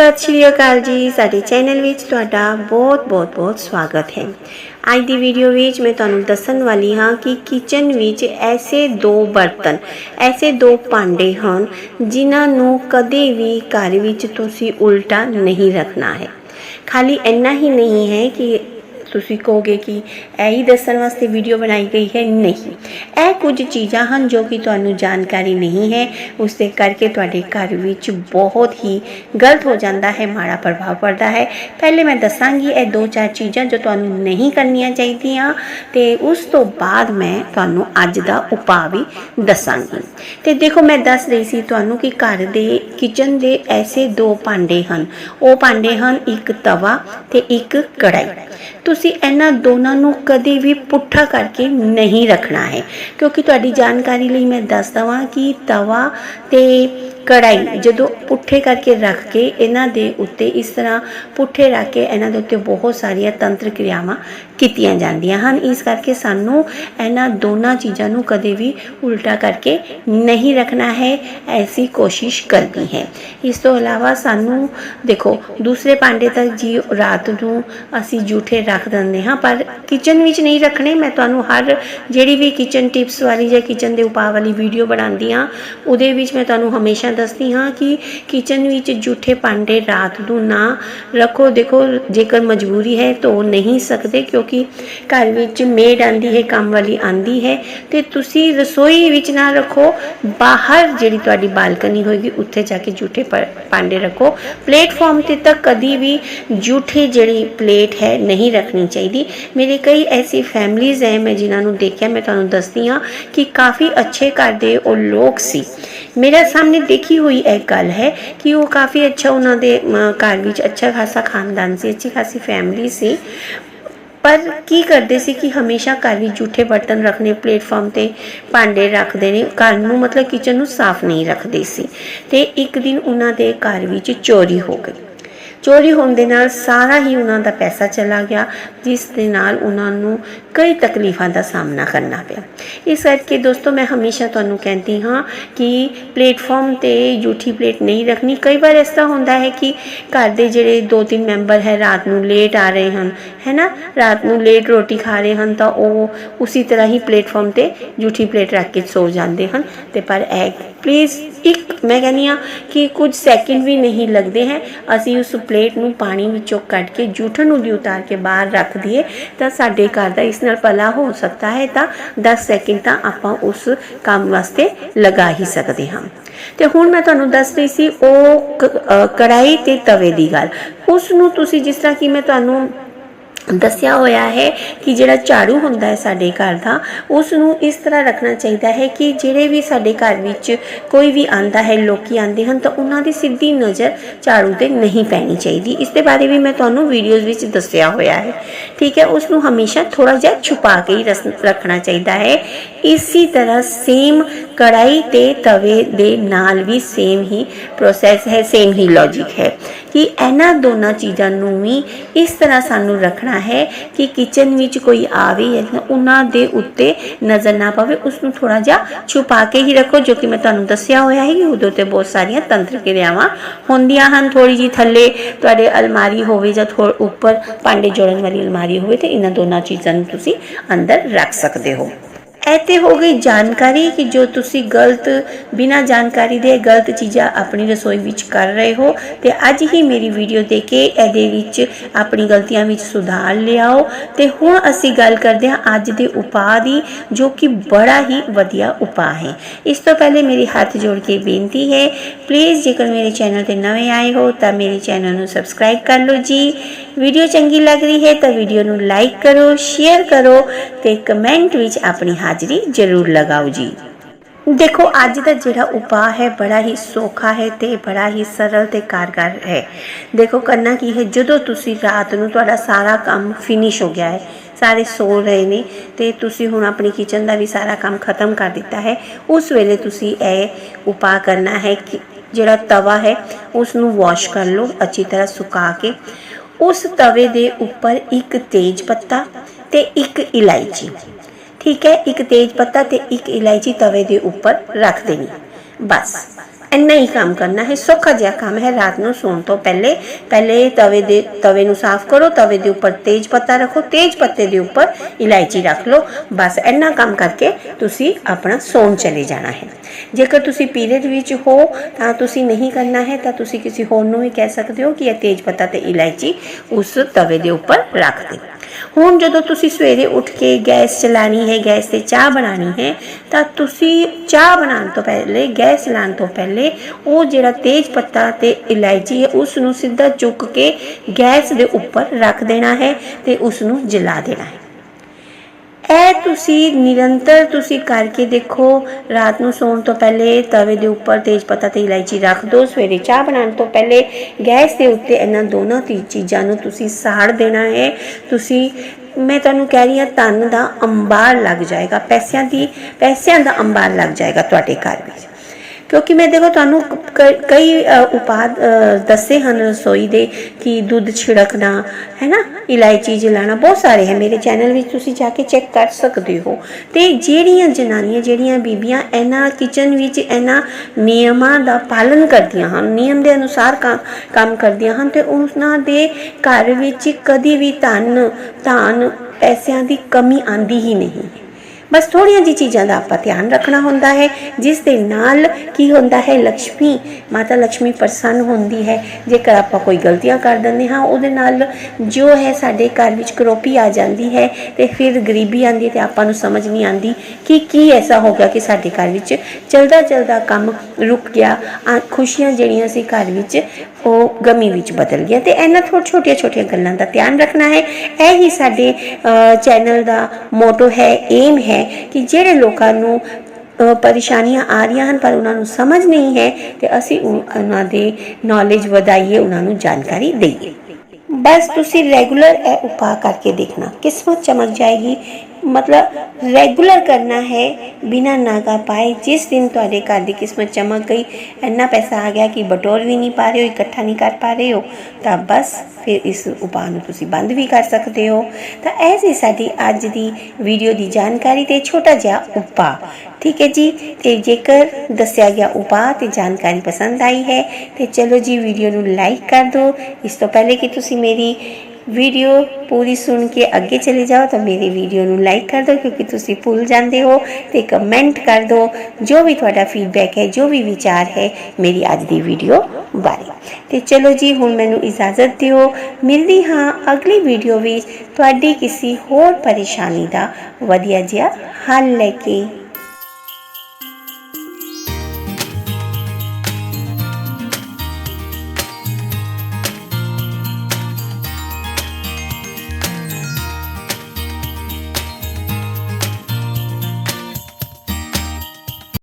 ਸਤਿ ਸ਼੍ਰੀ ਅਕਾਲ ਜੀ। ਸਾਡੇ ਚੈਨਲ ਵਿੱਚ ਤੁਹਾਡਾ ਬਹੁਤ ਬਹੁਤ ਬਹੁਤ ਸਵਾਗਤ ਹੈ। ਅੱਜ ਦੀ ਵੀਡੀਓ ਵਿੱਚ ਮੈਂ ਤੁਹਾਨੂੰ ਦੱਸਣ ਵਾਲੀ ਹਾਂ ਕਿ ਕਿਚਨ ਵਿੱਚ ਐਸੇ ਦੋ ਬਰਤਨ, ਐਸੇ ਦੋ ਭਾਂਡੇ ਹਨ ਜਿਨ੍ਹਾਂ ਨੂੰ ਕਦੇ ਵੀ ਘਰ ਵਿੱਚ ਤੁਸੀਂ ਉਲਟਾ ਨਹੀਂ ਰੱਖਣਾ ਹੈ। ਖਾਲੀ ਇੰਨਾ ਹੀ ਨਹੀਂ ਹੈ ਕਿ ਤੁਸੀਂ ਕਹੋਗੇ ਕਿ ਇਹ ਹੀ ਦੱਸਣ ਵਾਸਤੇ ਵੀਡੀਓ ਬਣਾਈ ਗਈ ਹੈ? ਨਹੀਂ। ਇਹ ਕੁਝ ਚੀਜ਼ਾਂ ਹਨ ਜੋ ਕਿ ਤੁਹਾਨੂੰ ਜਾਣਕਾਰੀ ਨਹੀਂ ਹੈ। ਉਸ ਦੇ ਕਰਕੇ ਤੁਹਾਡੇ ਘਰ ਵਿੱਚ ਬਹੁਤ ਹੀ ਗਲਤ ਹੋ ਜਾਂਦਾ ਹੈ, ਮਾੜਾ ਪ੍ਰਭਾਵ ਪੜਦਾ ਹੈ। ਪਹਿਲੇ ਮੈਂ ਦੱਸਾਂਗੀ, ਇਹ ਦੋ ਚਾਰ ਚੀਜ਼ਾਂ ਜੋ ਤੁਹਾਨੂੰ ਨਹੀਂ ਕਰਨੀਆਂ ਚਾਹੀਦੀਆਂ ਤੇ ਉਸ ਤੋਂ ਬਾਅਦ ਮੈਂ ਤੁਹਾਨੂੰ ਅੱਜ ਦਾ ਉਪਾਅ ਵੀ ਦੱਸਾਂਗੀ। ਤੇ ਦੇਖੋ, ਮੈਂ ਦੱਸ ਰਹੀ ਸੀ ਤੁਹਾਨੂੰ ਕਿ ਘਰ ਦੇ ਕਿਚਨ ਦੇ ਐਸੇ ਦੋ ਭਾਂਡੇ ਹਨ। ਉਹ ਭਾਂਡੇ ਹਨ ਇੱਕ ਤਵਾ ਤੇ ਇੱਕ ਕੜਾਈ ਤੁਸੀਂ ਤੁਸੀਂ ਇਹਨਾਂ ਦੋਨਾਂ ਨੂੰ ਕਦੇ ਵੀ ਪੁੱਠਾ ਕਰਕੇ ਨਹੀਂ ਰੱਖਣਾ ਹੈ। ਕਿਉਂਕਿ ਤੁਹਾਡੀ ਜਾਣਕਾਰੀ ਲਈ ਮੈਂ ਦੱਸ ਦਵਾਂ ਕਿ ਤਵਾ ਤੇ ਕੜਾਈ ਜਦੋਂ ਪੁੱਠੇ ਕਰਕੇ ਰੱਖ ਕੇ ਇਹਨਾਂ ਦੇ ਉੱਤੇ ਇਸ ਤਰ੍ਹਾਂ ਪੁੱਠੇ ਰੱਖ ਕੇ ਇਹਨਾਂ ਦੇ ਉੱਤੇ ਬਹੁਤ ਸਾਰੀਆਂ ਤੰਤਰ ਕਿਰਿਆਵਾਂ ਕੀਤੀਆਂ ਜਾਂਦੀਆਂ ਹਨ। ਇਸ ਕਰਕੇ ਸਾਨੂੰ ਇਹਨਾਂ ਦੋਨਾਂ ਚੀਜ਼ਾਂ ਨੂੰ ਕਦੇ ਵੀ ਉਲਟਾ ਕਰਕੇ ਨਹੀਂ ਰੱਖਣਾ ਹੈ, ਐਸੀ ਕੋਸ਼ਿਸ਼ ਕਰਨੀ ਹੈ। ਇਸ ਤੋਂ ਇਲਾਵਾ ਸਾਨੂੰ ਦੇਖੋ, ਦੂਸਰੇ ਭਾਂਡੇ ਤਾਂ ਜੀ ਰਾਤ ਨੂੰ ਅਸੀਂ ਜੂਠੇ ਰੱਖ ਦਿੰਦੇ ਹਾਂ, ਪਰ ਕਿਚਨ ਵਿੱਚ ਨਹੀਂ ਰੱਖਣੇ। ਮੈਂ ਤੁਹਾਨੂੰ ਹਰ ਜਿਹੜੀ ਵੀ ਕਿਚਨ ਟਿਪਸ ਵਾਲੀ ਜਾਂ ਕਿਚਨ ਦੇ ਉਪਾਅ ਵਾਲੀ ਵੀਡੀਓ ਬਣਾਉਂਦੀ ਹਾਂ, ਉਹਦੇ ਵਿੱਚ ਮੈਂ ਤੁਹਾਨੂੰ ਹਮੇਸ਼ਾ ਦੱਸਦੀ ਹਾਂ ਕਿ ਕਿਚਨ ਵਿੱਚ ਜੂਠੇ ਭਾਂਡੇ ਰਾਤ ਨੂੰ ਨਾ ਰੱਖੋ। ਦੇਖੋ, ਜੇਕਰ ਮਜਬੂਰੀ ਹੈ ਤਾਂ ਉਹ ਨਹੀਂ ਸਕਦੇ, ਕਿਉਂਕਿ ਘਰ ਵਿੱਚ ਮੇਡ ਆਂਦੀ ਹੈ, ਕੰਮ ਵਾਲੀ ਆਂਦੀ ਹੈ। ਤੇ ਤੁਸੀਂ ਰਸੋਈ ਵਿੱਚ ਨਾ ਰੱਖੋ। ਬਾਹਰ ਜਿਹੜੀ ਤੁਹਾਡੀ ਬਾਲਕਨੀ ਹੋਏਗੀ, ਉੱਥੇ ਜਾ ਕੇ ਜੂਠੇ ਪ- ਭਾਂਡੇ ਰੱਖੋ। ਪਲੇਟਫਾਰਮ ਤੇ ਤਾਂ ਕਦੀ ਵੀ ਜੂਠੇ ਜਿਹੜੀ ਪਲੇਟ ਹੈ, ਨਹੀਂ ਰੱਖਣੀ। ਚਾਹੀਦੀ। ਮੇਰੇ ਕਈ ਐਸੀ ਫੈਮਲੀਜ਼ ਹੈ ਮੈਂ ਜਿਨ੍ਹਾਂ ਨੂੰ ਦੇਖਿਆ, ਮੈਂ ਤੁਹਾਨੂੰ ਦੱਸਦੀ ਹਾਂ ਕਿ ਕਾਫੀ ਅੱਛੇ ਘਰ ਦੇ ਉਹ ਲੋਕ ਸੀ। ਮੇਰਾ ਸਾਹਮਣੇ ਦੇਖੀ ਹੋਈ ਇੱਕ ਗੱਲ ਹੈ ਕਿ ਉਹ ਕਾਫੀ ਅੱਛਾ ਉਹਨਾਂ ਦੇ ਘਰ ਵਿੱਚ ਅੱਛਾ ਖਾਸਾ ਖਾਨਦਾਨ ਸੀ, ਅੱਛੀ ਖਾਸੀ ਫੈਮਿਲੀ ਸੀ। ਪਰ ਕੀ ਕਰਦੇ ਸੀ ਕਿ ਹਮੇਸ਼ਾ ਘਰ ਵਿੱਚ ਜੂਠੇ ਬਰਤਨ ਰੱਖਣੇ ਪਲੇਟਫਾਰਮ ਤੇ ਭਾਂਡੇ ਰੱਖਦੇ ਨੇ, ਘਰ ਨੂੰ ਮਤਲਬ ਕਿਚਨ ਨੂੰ ਸਾਫ਼ ਨਹੀਂ ਰੱਖਦੇ ਸੀ। ਤੇ ਇੱਕ ਦਿਨ ਉਹਨਾਂ ਦੇ ਘਰ ਵਿੱਚ ਚੋਰੀ ਹੋ ਗਈ। ਚੋਰੀ ਹੋਣ ਦੇ ਨਾਲ ਸਾਰਾ ਹੀ ਉਹਨਾਂ ਦਾ ਪੈਸਾ ਚਲਾ ਗਿਆ, ਜਿਸ ਦੇ ਨਾਲ ਉਹਨਾਂ ਨੂੰ ਕਈ ਤਕਲੀਫਾਂ ਦਾ ਸਾਹਮਣਾ ਕਰਨਾ ਪਿਆ। ਇਸ ਕਰਕੇ ਦੋਸਤੋ, ਮੈਂ ਹਮੇਸ਼ਾ ਤੁਹਾਨੂੰ ਕਹਿੰਦੀ ਹਾਂ ਕਿ ਪਲੇਟਫਾਰਮ ਤੇ ਝੂਠੀ ਪਲੇਟ ਨਹੀਂ ਰੱਖਣੀ। ਕਈ ਵਾਰ ਐਸਾ ਹੁੰਦਾ ਹੈ ਕਿ ਘਰ ਦੇ ਜਿਹੜੇ ਦੋ ਤਿੰਨ ਮੈਂਬਰ ਹੈ, ਰਾਤ ਨੂੰ ਲੇਟ ਆ ਰਹੇ ਹਨ, ਹੈ ਨਾ? ਰਾਤ ਨੂੰ ਲੇਟ ਰੋਟੀ ਖਾ ਰਹੇ ਹਨ, ਤਾਂ ਉਹ ਉਸੇ ਤਰ੍ਹਾਂ ਹੀ ਪਲੇਟਫਾਰਮ ਤੇ ਝੂਠੀ ਪਲੇਟ ਰੱਖ ਕੇ ਸੋ ਜਾਂਦੇ ਹਨ। ਤੇ ਪਰ ਇਹ ਪਲੀਜ਼ ਇੱਕ, ਮੈਂ ਕਹਿੰਦੀ ਹਾਂ ਕਿ ਕੁਝ ਸੈਕਿੰਡ ਵੀ ਨਹੀਂ ਲੱਗਦੇ ਹੈ। ਅਸੀਂ ਉਸ ਪਲੇਟ ਨੂੰ ਪਾਣੀ ਵਿੱਚੋਂ ਕੱਢ ਕੇ ਜੂਠਣ ਨੂੰ ਵੀ ਉਤਾਰ ਕੇ ਬਾਹਰ ਰੱਖ ਦਈਏ ਤਾਂ ਸਾਡੇ ਘਰ ਦਾ ਇਸ ਨਾਲ ਭਲਾ ਹੋ ਸਕਦਾ ਹੈ ਤਾਂ 10 ਸੈਕਿੰਡ ਤਾਂ ਆਪਾਂ ਉਸ ਕੰਮ ਵਾਸਤੇ ਲਗਾ ਹੀ ਸਕਦੇ ਹਾਂ। ਤੇ ਹੁਣ ਮੈਂ ਤੁਹਾਨੂੰ ਦੱਸ ਰਹੀ ਸੀ ਉਹ ਕ- ਕੜਾਈ ਤੇ ਤਵੇ ਦੀ ਗੱਲ। ਉਸ ਨੂੰ ਤੁਸੀਂ ਜਿਸ ਤਰ੍ਹਾਂ ਕਿ ਮੈਂ ਤੁਹਾਨੂੰ ਦੱਸਿਆ ਹੋਇਆ ਹੈ ਕਿ ਜਿਹੜਾ ਝਾੜੂ ਹੁੰਦਾ ਹੈ ਸਾਡੇ ਘਰ ਦਾ ਉਸ ਨੂੰ ਇਸ ਤਰ੍ਹਾਂ ਰੱਖਣਾ ਚਾਹੀਦਾ ਹੈ ਕਿ ਜਿਹੜੇ ਵੀ ਸਾਡੇ ਘਰ ਵਿੱਚ ਕੋਈ ਵੀ ਆਂਦਾ ਹੈ, ਲੋਕੀ ਆਂਦੇ ਹਨ, ਤਾਂ ਉਹਨਾਂ ਦੀ ਸਿੱਧੀ ਨਜ਼ਰ ਝਾੜੂ ਤੇ ਨਹੀਂ ਪੈਣੀ ਚਾਹੀਦੀ। ਇਸ ਦੇ ਬਾਰੇ ਵੀ ਮੈਂ ਤੁਹਾਨੂੰ ਵੀਡੀਓਜ਼ ਵਿੱਚ ਦੱਸਿਆ ਹੋਇਆ ਹੈ। ਠੀਕ ਹੈ ਉਸ ਨੂੰ ਹਮੇਸ਼ਾ ਥੋੜਾ ਜਿਹਾ ਛੁਪਾ ਕੇ ਹੀ ਰਸ- ਰੱਖਣਾ ਚਾਹੀਦਾ ਹੈ ਇਸੇ ਤਰ੍ਹਾਂ ਸੇਮ ਕੜਾਈ ਤੇ ਤਵੇ ਦੇ ਨਾਲ ਵੀ ਸੇਮ ਹੀ ਪ੍ਰੋਸੈਸ ਹੈ ਸੇਮ ਹੀ ਲੌਜੀਕ ਹੈ ਕਿ ਇਹਨਾਂ ਦੋਨਾਂ ਚੀਜ਼ਾਂ ਨੂੰ ਵੀ ਇਸ ਤਰ੍ਹਾਂ ਸਾਨੂੰ ਰੱਖਣਾ ਹੈ ਕਿ ਕਿਚਨ ਵਿੱਚ ਕੋਈ ਆਵੇ ਜਾਂ ਉਹਨਾਂ ਦੇ ਉੱਤੇ ਨਜ਼ਰ ਨਾ ਪਵੇ ਉਸ ਨੂੰ ਥੋੜਾ ਜਿਹਾ ਛੁਪਾ ਕੇ ਹੀ ਰੱਖੋ ਜੋ ਕਿ ਮੈਂ ਤੁਹਾਨੂੰ ਦੱਸਿਆ ਹੋਇਆ ਹੈ ਕਿ ਉਹਦੇ ਤੇ ਬਹੁਤ ਸਾਰੀਆਂ ਤੰਤਰ ਕਿਰਿਆਵਾਂ ਹੁੰਦੀਆਂ ਹਨ ਥੋੜੀ ਜੀ ਥੱਲੇ ਤੁਹਾਡੇ ਅਲਮਾਰੀ ਹੋਵੇ ਜਾਂ ਥੋੜ ਉੱਪਰ ਭਾਂਡੇ ਜੋੜਨ ਵਾਲੀ ਅਲਮਾਰੀ ਹੋਵੇ ਤੇ ਇਹਨਾਂ ਦੋਨਾਂ ਚੀਜ਼ਾਂ ਨੂੰ ਤੁਸੀਂ ਅੰਦਰ ਰੱਖ ਸਕਦੇ ਹੋ। ਇਹ ਤੇ ਹੋ ਗਈ ਜਾਣਕਾਰੀ ਕਿ ਜੋ ਤੁਸੀਂ ਗਲਤ, ਬਿਨਾਂ ਜਾਣਕਾਰੀ ਦੇ ਗਲਤ ਚੀਜ਼ਾਂ ਆਪਣੀ ਰਸੋਈ ਵਿੱਚ ਕਰ ਰਹੇ ਹੋ, ਤੇ ਅੱਜ ਹੀ ਮੇਰੀ ਵੀਡੀਓ ਦੇਖ ਕੇ ਇਹਦੇ ਵਿੱਚ ਆਪਣੀ ਗਲਤੀਆਂ ਵਿੱਚ ਸੁਧਾਰ ਲਿਆਓ। ਤੇ ਹੁਣ ਅਸੀਂ ਗੱਲ ਕਰਦੇ ਹਾਂ ਅੱਜ ਦੇ ਉਪਾਅ ਦੀ, ਜੋ ਕਿ ਬੜਾ ਹੀ ਵਧੀਆ ਉਪਾਅ ਹੈ। ਇਸ ਤੋਂ ਪਹਿਲੇ ਮੇਰੀ ਹੱਥ ਜੋੜ ਕੇ ਬੇਨਤੀ ਹੈ ਪਲੀਜ਼ ਜੇਕਰ ਮੇਰੇ ਚੈਨਲ ਤੇ ਨਵੇਂ ਆਏ ਹੋ, ਤਾਂ ਮੇਰੇ ਚੈਨਲ ਨੂੰ ਸਬਸਕ੍ਰਾਈਬ ਕਰ ਲਓ ਜੀ। ਵੀਡੀਓ ਚੰਗੀ ਲੱਗ ਰਹੀ ਹੈ ਤਾਂ ਵੀਡੀਓ ਨੂੰ ਲਾਈਕ ਕਰੋ ਸ਼ੇਅਰ ਕਰੋ ਤੇ ਕਮੈਂਟ ਵਿੱਚ ਆਪਣੀ ਹਾਜ਼ਰੀ ਜ਼ਰੂਰ ਲਗਾਓ ਜੀ। ਦੇਖੋ, ਅੱਜ ਦਾ ਜਿਹੜਾ ਉਪਾਅ ਹੈ, ਬੜਾ ਹੀ ਸੌਖਾ ਹੈ ਤੇ ਬੜਾ ਹੀ ਸਰਲ ਤੇ ਕਾਰਗਰ ਹੈ। ਦੇਖੋ, ਕਰਨਾ ਕੀ ਹੈ, ਜਦੋਂ ਤੁਸੀਂ ਰਾਤ ਨੂੰ ਤੁਹਾਡਾ ਸਾਰਾ ਕੰਮ ਫਿਨਿਸ਼ ਹੋ ਗਿਆ ਹੈ, ਸਾਰੇ ਸੋ ਰਹੇ ਨੇ ਤੇ ਤੁਸੀਂ ਹੁਣ ਆਪਣੀ ਕਿਚਨ ਦਾ ਵੀ ਸਾਰਾ ਕੰਮ ਖਤਮ ਕਰ ਦਿੱਤਾ ਹੈ, ਉਸ ਵੇਲੇ ਤੁਸੀਂ ਇਹ ਉਪਾਅ ਕਰਨਾ ਹੈ ਕਿ ਜਿਹੜਾ ਤਵਾ ਹੈ ਉਸ ਨੂੰ ਵਾਸ਼ ਕਰ ਲਓ, ਅੱਛੀ ਤਰ੍ਹਾਂ ਸੁਕਾ ਕੇ। ਉਸ ਤਵੇ ਦੇ ਉੱਪਰ ਇੱਕ ਤੇਜ ਪੱਤਾ ਤੇ ਇੱਕ ਇਲਾਇਚੀ। ਠੀਕ ਹੈ, ਇੱਕ ਤੇਜ ਪੱਤਾ ਤੇ ਇੱਕ ਇਲਾਇਚੀ ਤਵੇ ਦੇ ਉੱਪਰ ਰੱਖ ਦੇਣੀ। ਬਸ, ਇੰਨਾ ਹੀ ਕੰਮ ਕਰਨਾ ਹੈ, ਸੌਖਾ ਜਿਹਾ ਕੰਮ ਹੈ, ਰਾਤ ਨੂੰ ਸੌਣ ਤੋਂ ਪਹਿਲੇ ਪਹਿਲੇ ਤਵੇ ਦੇ, ਤਵੇ ਨੂੰ ਸਾਫ਼ ਕਰੋ, ਤਵੇ ਦੇ ਉੱਪਰ ਤੇਜ ਪੱਤਾ ਰੱਖੋ, ਤੇਜ ਪੱਤੇ ਦੇ ਉੱਪਰ ਇਲਾਇਚੀ ਰੱਖ ਲਓ। ਬਸ, ਇੰਨਾ ਕੰਮ ਕਰਕੇ ਤੁਸੀਂ ਆਪਣਾ ਸੌਣ ਚਲੇ ਜਾਣਾ ਹੈ। ਜੇਕਰ ਤੁਸੀਂ ਪੀਰੀਅਡ ਵਿੱਚ ਹੋ, ਤਾਂ ਤੁਸੀਂ ਨਹੀਂ ਕਰਨਾ ਹੈ, ਤਾਂ ਤੁਸੀਂ ਕਿਸੇ ਹੋਰ ਨੂੰ ਵੀ ਕਹਿ ਸਕਦੇ ਹੋ ਕਿ ਇਹ ਤੇਜ ਪੱਤਾ ਤੇ ਇਲਾਇਚੀ ਉਸ ਤਵੇ ਦੇ ਉੱਪਰ ਰੱਖ ਦੇ ਹੁਣ ਜਦੋਂ ਤੁਸੀਂ ਸਵੇਰੇ ਉੱਠ ਕੇ ਗੈਸ ਚਲਾਣੀ ਹੈ, ਗੈਸ ਤੇ ਚਾਹ ਬਣਾਣੀ ਹੈ, ਤਾਂ ਤੁਸੀਂ ਚਾਹ ਬਣਾਉਣ ਤੋਂ ਪਹਿਲੇ, ਗੈਸ ਚਲਾਉਣ ਤੋਂ ਪਹਿਲੇ ਉਹ ਜਿਹੜਾ ਤੇਜ ਪੱਤਾ ਤੇ ਇਲਾਇਚੀ ਹੈ ਉਸ ਨੂੰ ਸਿੱਧਾ ਚੁੱਕ ਕੇ ਗੈਸ ਦੇ ਉੱਪਰ ਰੱਖ ਦੇਣਾ ਹੈ ਤੇ ਉਸ ਨੂੰ ਜਲਾ ਦੇਣਾ ਹੈ। ਇਹ ਤੁਸੀਂ ਨਿਰੰਤਰ ਤੁਸੀਂ ਕਰਕੇ ਦੇਖੋ। ਰਾਤ ਨੂੰ ਸੌਣ ਤੋਂ ਪਹਿਲੇ ਤਵੇ ਦੇ ਉੱਪਰ ਤੇਜ ਪੱਤਾ ਤੇ ਇਲਾਇਚੀ ਰੱਖ ਦਿਓ। ਸਵੇਰੇ ਚਾਹ ਬਣਾਉਣ ਤੋਂ ਪਹਿਲੇ ਗੈਸ ਦੇ ਉੱਤੇ ਇਹਨਾਂ ਦੋਨਾਂ ਤੀ ਚੀਜ਼ਾਂ ਨੂੰ ਤੁਸੀਂ ਸਾੜ ਦੇਣਾ ਹੈ। ਤੁਸੀਂ, ਮੈਂ ਤੁਹਾਨੂੰ ਕਹਿ ਰਹੀ ਹਾਂ, ਧਨ ਦਾ ਅੰਬਾਰ ਲੱਗ ਜਾਏਗਾ। ਪੈਸਿਆਂ ਦੀ, ਪੈਸਿਆਂ ਦਾ ਅੰਬਾਰ ਲੱਗ ਜਾਏਗਾ ਤੁਹਾਡੇ ਘਰ ਵਿੱਚ। ਕਿਉਂਕਿ ਮੈਂ ਦੇਖੋ ਤੁਹਾਨੂੰ ਕ- ਕਈ ਅ, ਉਪਾਅ ਦੱਸੇ ਹਨ ਰਸੋਈ ਦੇ ਕਿ ਦੁੱਧ ਛਿੜਕਣਾ ਹੈ ਨਾ ਇਲਾਇਚੀ ਜਲਾਣਾ ਬਹੁਤ ਸਾਰੇ ਹੈ ਮੇਰੇ ਚੈਨਲ ਵਿੱਚ ਤੁਸੀਂ ਜਾ ਕੇ ਚੈੱਕ ਕਰ ਸਕਦੇ ਹੋ। ਤੇ ਜਿਹੜੀਆਂ ਜਨਾਨੀਆਂ ਜਿਹੜੀਆਂ ਬੀਬੀਆਂ ਇਹਨਾਂ ਕਿਚਨ ਵਿੱਚ ਇਹਨਾਂ ਨਿਯਮਾਂ ਦਾ ਪਾਲਨ ਕਰਦੀਆਂ ਹਨ ਨਿਯਮ ਦੇ ਅਨੁਸਾਰ ਕਾ- ਕੰਮ ਕਰਦੀਆਂ ਹਨ ਤੇ ਉਹਨਾਂ ਦੇ ਘਰ ਵਿੱਚ ਕਦੀ ਵੀ ਧਨ ਧਨ ਪੈਸਿਆਂ ਦੀ ਕਮੀ ਆਂਦੀ ਹੀ ਨਹੀਂ। ਬਸ ਥੋੜੀਆਂ ਜੀ ਚੀਜ਼ਾਂ ਦਾ ਆਪਾਂ ਧਿਆਨ ਰੱਖਣਾ ਹੁੰਦਾ ਹੈ, ਜਿਸ ਦੇ ਨਾਲ ਕੀ ਹੁੰਦਾ ਹੈ ਲక్ష్ਮੀ ਮਾਤਾ ਲక్ష్ਮੀ ਪ੍ਰਸੰਨ ਹੁੰਦੀ ਹੈ। ਜੇਕਰ ਆਪਾਂ ਕੋਈ ਗਲਤੀਆਂ ਕਰ ਦਿੰਦੇ ਹਾਂ, ਉਹਦੇ ਨਾਲ ਜੋ ਹੈ ਸਾਡੇ ਘਰ ਵਿੱਚ ਕਰੋਪੀ ਆ ਜਾਂਦੀ ਹੈ ਤੇ ਫਿਰ ਗਰੀਬੀ ਆਂਦੀ ਤੇ ਆਪਾਂ ਨੂੰ ਸਮਝ ਨਹੀਂ ਆਂਦੀ ਕਿ ਕੀ ਐਸਾ ਹੋ ਗਿਆ ਕਿ ਸਾਡੇ ਘਰ ਵਿੱਚ ਚਲਦਾ ਚਲਦਾ ਕੰਮ ਰੁਕ ਗਿਆ। ਖੁਸ਼ੀਆਂ ਜਿਹੜੀਆਂ ਸੀ ਘਰ ਵਿੱਚ, ਉਹ ਗਮੀ ਵਿੱਚ ਬਦਲ ਗਿਆ ਤੇ ਇਹਨਾਂ ਥੋੜ ਛੋਟੀਆਂ ਛੋਟੀਆਂ ਗੱਲਾਂ ਦਾ ਧਿਆਨ ਰੱਖਣਾ ਹੈ। ਇਹ ਹੀ ਸਾਡੇ ਚੈਨਲ ਦਾ ਮੋਟੋ ਹੈ, ਏਮ ਹੈ। ਕਿ ਜਿਹੜੇ ਲੋਕਾਂ ਨੂੰ ਪਰੇਸ਼ਾਨੀਆਂ ਆ ਰਹੀਆਂ ਹਨ, ਪਰ ਉਹਨਾਂ ਨੂੰ ਸਮਝ ਨਹੀਂ ਹੈ, ਤੇ ਅਸੀਂ ਉਹਨਾਂ ਦੇ ਨੌਲੇਜ ਵਧਾਈਏ, ਉਹਨਾਂ ਨੂੰ ਜਾਣਕਾਰੀ ਦਈਏ। ਬਸ ਤੁਸੀਂ ਰੈਗੂਲਰ ਇਹ ਉਪਾਅ ਕਰਕੇ ਦੇਖਣਾ, ਕਿਸਮਤ ਚਮਕ ਜਾਏਗੀ ਮਤਲਬ ਰੈਗੂਲਰ ਕਰਨਾ ਹੈ ਬਿਨਾ ਨਾਗਾ ਪਾਏ। ਜਿਸ ਦਿਨ ਤੁਹਾਡੇ ਘਰ ਦੀ ਕਿਸਮਤ ਚਮਕ ਗਈ, ਇੰਨਾ ਪੈਸਾ ਆ ਗਿਆ ਕਿ ਬਟੋਰ ਵੀ ਨਹੀਂ ਪਾ ਰਹੇ ਹੋ, ਇਕੱਠਾ ਨਹੀਂ ਕਰ ਪਾ ਰਹੇ ਹੋ, ਤਾਂ ਬਸ ਫਿਰ ਇਸ ਉਪਾਅ ਨੂੰ ਤੁਸੀਂ ਬੰਦ ਵੀ ਕਰ ਸਕਦੇ ਹੋ। ਤਾਂ ਇਹ ਸੀ ਸਾਡੀ ਅੱਜ ਦੀ ਵੀਡੀਓ ਦੀ ਜਾਣਕਾਰੀ ਤੇ ਛੋਟਾ ਜਿਹਾ ਉਪਾਅ। ਠੀਕ ਹੈ ਜੀ? ਤੇ ਜੇਕਰ ਦੱਸਿਆ ਗਿਆ ਉਪਾਅ ਤੇ ਜਾਣਕਾਰੀ ਪਸੰਦ ਆਈ ਹੈ, ਤੇ ਚਲੋ ਜੀ ਵੀਡੀਓ ਨੂੰ ਲਾਈਕ ਕਰ ਦਿਓ। ਇਸ ਤੋਂ ਪਹਿਲੇ ਕਿ ਤੁਸੀਂ ਮੇਰੀ ਵੀਡੀਓ ਪੂਰੀ ਸੁਣ ਕੇ ਅੱਗੇ ਚਲੇ ਜਾਓ ਤਾਂ ਮੇਰੀ ਵੀਡੀਓ ਨੂੰ ਲਾਈਕ ਕਰ ਦਿਓ ਕਿਉਂਕਿ ਤੁਸੀਂ ਭੁੱਲ ਜਾਂਦੇ ਹੋ ਤੇ ਕਮੈਂਟ ਕਰ ਦਿਓ। ਜੋ ਵੀ ਤੁਹਾਡਾ ਫੀਡਬੈਕ ਹੈ, ਜੋ ਵੀ ਵਿਚਾਰ ਹੈ ਮੇਰੀ ਅੱਜ ਦੀ ਵੀਡੀਓ ਬਾਰੇ। ਤੇ ਚਲੋ ਜੀ, ਹੁਣ ਮੈਨੂੰ ਇਜਾਜ਼ਤ ਦਿਓ। ਮਿਲਦੀ ਹਾਂ ਅਗਲੀ ਵੀਡੀਓ ਵਿੱਚ। ਤੁਹਾਡੀ ਕਿਸੇ ਹੋਰ ਪਰੇਸ਼ਾਨੀ ਦਾ ਵਧੀਆ ਜਿਹਾ ਹੱਲ ਲੈ ਕੇ।